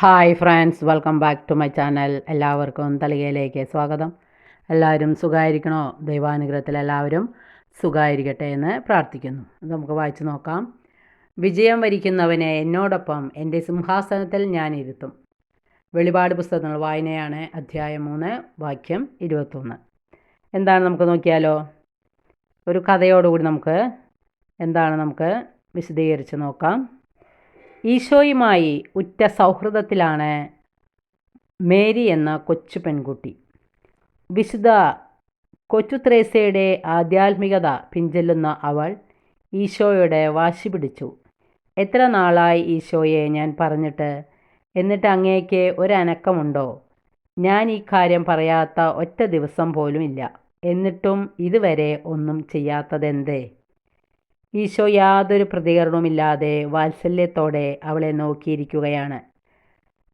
Hi friends welcome back to my channel എല്ലാവർക്കും തളികയിലേക്ക് സ്വാഗതം. എല്ലാവരും സുഖമായിരിക്കണോ ദൈവാനുഗ്രഹത്തിൽ എല്ലാവരും സുഖമായിരിക്കട്ടെ എന്ന് പ്രാർത്ഥിക്കുന്നു. നമുക്ക് വായിച്ചു നോക്കാം. വിജയം വരിക്കുന്നവനെ എന്നോടൊപ്പം എന്റെ സിംഹാസനത്തിൽ ഞാൻ ഇരുത്തും. വെളിപാട് പുസ്തകങ്ങൾ വായനയാണ് അധ്യായം മൂന്ന് വാക്യം ഇരുപത്തൊന്ന്. എന്താണ് നമുക്ക് നോക്കിയാലോ? ഒരു കഥയോടുകൂടി നമുക്ക് എന്താണ് നമുക്ക് വിശദീകരിച്ച് നോക്കാം. ഈശോയുമായി ഉറ്റ സൗഹൃദത്തിലാണ് മേരി എന്ന കൊച്ചു പെൺകുട്ടി. വിശുദ്ധ കൊച്ചു ത്രേസയുടെ ആധ്യാത്മികത പിഞ്ചെല്ലുന്ന അവൾ ഈശോയുടെ വാശി പിടിച്ചു. എത്ര നാളായി ഈശോയെ ഞാൻ പറഞ്ഞിട്ട്? എന്നിട്ട് അങ്ങേക്ക് ഒരനക്കമുണ്ടോ? ഞാൻ ഈ കാര്യം പറയാത്ത ഒറ്റ ദിവസം പോലും ഇല്ല. എന്നിട്ടും ഇതുവരെ ഒന്നും ചെയ്യാത്തതെന്തേ? ഈശോ യാതൊരു പ്രതികരണവുമില്ലാതെ വാത്സല്യത്തോടെ അവളെ നോക്കിയിരിക്കുകയാണ്.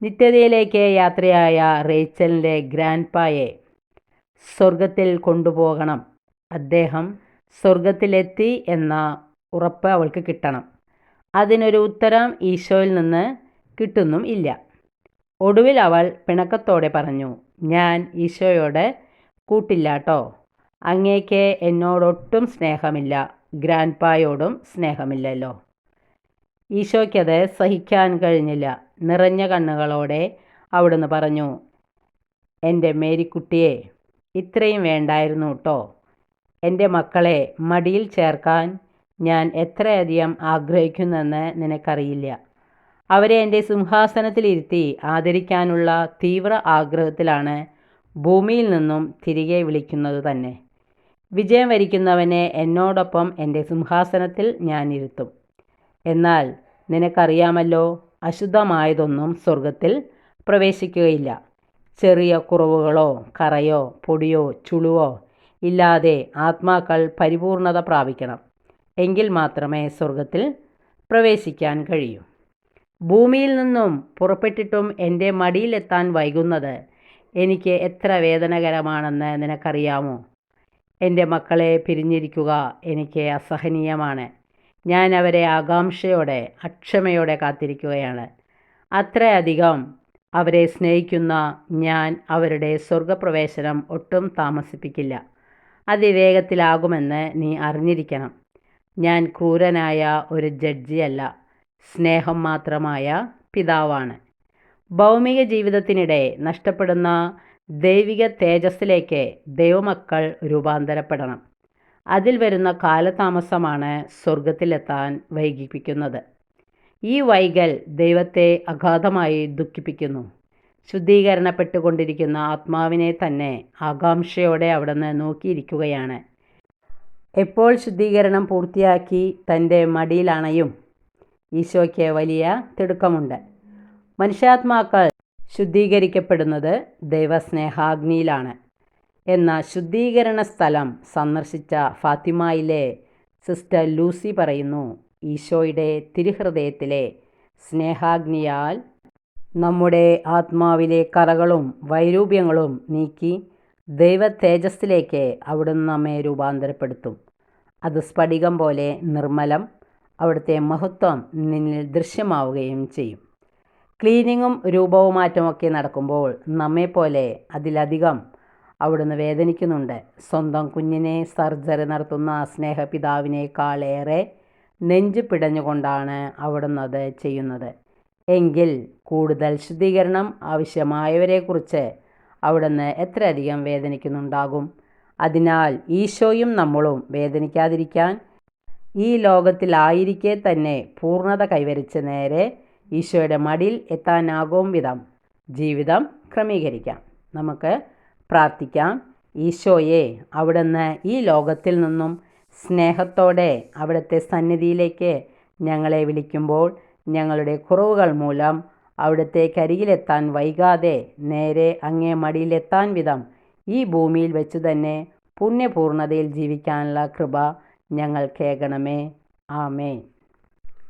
നിത്യതയിലേക്ക് യാത്രയായ റേച്ചലിന്റെ ഗ്രാൻഡ്പായെ സ്വർഗത്തിൽ കൊണ്ടുപോകണം. അദ്ദേഹം സ്വർഗത്തിലെത്തി എന്ന ഉറപ്പ് അവൾക്ക് കിട്ടണം. അതിനൊരു ഉത്തരം ഈശോയിൽ നിന്ന് കിട്ടുന്നും ഇല്ല. ഒടുവിൽ അവൾ പിണക്കത്തോടെ പറഞ്ഞു ഞാൻ ഈശോയോട് കൂട്ടില്ലാട്ടോ അങ്ങേക്ക് എന്നോടൊട്ടും സ്നേഹമില്ല. ഗ്രാൻഡ് പായോടും സ്നേഹമില്ലല്ലോ. ഈശോയ്ക്കത് സഹിക്കാൻ കഴിഞ്ഞില്ല. നിറഞ്ഞ കണ്ണുകളോടെ അവിടുന്ന് പറഞ്ഞു എന്റെ മേരിക്കുട്ടിയെ ഇത്രയും വേണ്ടായിരുന്നു കേട്ടോ എന്റെ മക്കളെ മടിയിൽ ചേർക്കാൻ ഞാൻ എത്രയധികം ആഗ്രഹിക്കുന്നെന്ന് നിനക്കറിയില്ല. അവരെ എന്റെ സിംഹാസനത്തിലിരുത്തി ആദരിക്കാനുള്ള തീവ്ര ആഗ്രഹത്തിലാണ് ഭൂമിയിൽ നിന്നും തിരികെ വിളിക്കുന്നത് തന്നെ. വിജയം വരിക്കുന്നവനെ എന്നോടൊപ്പം എന്റെ സിംഹാസനത്തിൽ ഞാനിരുത്തും എന്നാൽ നിനക്കറിയാമല്ലോ അശുദ്ധമായതൊന്നും സ്വർഗത്തിൽ പ്രവേശിക്കുകയില്ല. ചെറിയ കുറവുകളോ കറയോ പൊടിയോ ചുളുവോ ഇല്ലാതെ ആത്മാക്കൾ പരിപൂർണത പ്രാപിക്കണം. എങ്കിൽ മാത്രമേ സ്വർഗത്തിൽ പ്രവേശിക്കാൻ കഴിയൂ. ഭൂമിയിൽ നിന്നും പുറപ്പെട്ടിട്ടും എന്റെ മടിയിലെത്താൻ വൈകുന്നത് എനിക്ക് എത്ര വേദനകരമാണെന്ന് നിനക്കറിയാമോ? എന്റെ മക്കളെ പിരിഞ്ഞിരിക്കുക എനിക്ക് അസഹനീയമാണ്. ഞാൻ അവരെ ആകാംക്ഷയോടെ അക്ഷമയോടെ കാത്തിരിക്കുകയാണ്. അത്രയധികം അവരെ സ്നേഹിക്കുന്ന ഞാൻ അവരുടെ സ്വർഗപ്രവേശനം ഒട്ടും താമസിപ്പിക്കില്ല. അതിവേഗത്തിലാകുമെന്ന് നീ അറിഞ്ഞിരിക്കണം. ഞാൻ ക്രൂരനായ ഒരു ജഡ്ജിയല്ല. സ്നേഹം മാത്രമായ പിതാവാണ്. ഭൗമിക ജീവിതത്തിനിടെ നഷ്ടപ്പെടുന്ന ദൈവിക തേജസ്സിലേക്ക് ദൈവമക്കൾ രൂപാന്തരപ്പെടണം. അതിൽ വരുന്ന കാലതാമസമാണ് സ്വർഗത്തിലെത്താൻ വൈകിപ്പിക്കുന്നത്. ഈ വൈകൽ ദൈവത്തെ അഗാധമായി ദുഃഖിപ്പിക്കുന്നു. ശുദ്ധീകരണപ്പെട്ടുകൊണ്ടിരിക്കുന്ന ആത്മാവിനെ തന്നെ ആകാംക്ഷയോടെ അവിടുന്ന് നോക്കിയിരിക്കുകയാണ്. എപ്പോൾ ശുദ്ധീകരണം പൂർത്തിയാക്കി തന്റെ മടിയിലണയും ഈശോയ്ക്ക് വലിയ തിടുക്കമുണ്ട്. മനുഷ്യാത്മാക്കൾ ശുദ്ധീകരിക്കപ്പെടുന്നത് ദൈവസ്നേഹാഗ്നിയിലാണ്. എന്ന ശുദ്ധീകരണ സ്ഥലം സന്ദർശിച്ച ഫാത്തിമയിലെ സിസ്റ്റർ ലൂസി പറയുന്നു ഈശോയുടെ തിരുഹൃദയത്തിലെ സ്നേഹാഗ്നിയാൽ നമ്മുടെ ആത്മാവിലെ കറകളും വൈരൂപ്യങ്ങളും നീക്കി ദൈവ തേജസ്സിലേക്ക് അവിടുന്ന് നമ്മെ രൂപാന്തരപ്പെടുത്തും. അത് സ്ഫടികം പോലെ നിർമ്മലം അവിടുത്തെ മഹത്വം നിന്നിൽ ദൃശ്യമാവുകയും ചെയ്യും. ക്ലീനിങ്ങും രൂപവുമാറ്റമൊക്കെ നടക്കുമ്പോൾ നമ്മെപ്പോലെ അതിലധികം അവിടുന്ന് വേദനിക്കുന്നുണ്ട്. സ്വന്തം കുഞ്ഞിനെ സർജറി നടത്തുന്ന സ്നേഹപിതാവിനേക്കാളേറെ നെഞ്ചു പിടഞ്ഞുകൊണ്ടാണ് അവിടുന്ന് അത് ചെയ്യുന്നത്. എങ്കിൽ കൂടുതൽ ശുദ്ധീകരണം ആവശ്യമായവരെക്കുറിച്ച് അവിടുന്ന് എത്രയധികം വേദനിക്കുന്നുണ്ടാകും? അതിനാൽ ഈശോയും നമ്മളും വേദനിക്കാതിരിക്കാൻ ഈ ലോകത്തിലായിരിക്കെ തന്നെ പൂർണത കൈവരിച്ച നേരെ ഈശോയുടെ മടിയിൽ എത്താനാകും വിധം. ജീവിതം ക്രമീകരിക്കാം. നമുക്ക് പ്രാർത്ഥിക്കാം. ഈശോയെ അവിടുന്ന് ഈ ലോകത്തിൽ നിന്നും സ്നേഹത്തോടെ അവിടുത്തെ സന്നിധിയിലേക്ക് ഞങ്ങളെ വിളിക്കുമ്പോൾ ഞങ്ങളുടെ കുറവുകൾ മൂലം അവിടുത്തെ കരികിലെത്താൻ വൈകാതെ നേരെ അങ്ങേ മടിയിലെത്താൻ വിധം ഈ ഭൂമിയിൽ വെച്ച് തന്നെ പുണ്യപൂർണതയിൽ ജീവിക്കാനുള്ള കൃപ ഞങ്ങൾ കേൾക്കണമേ ആമേ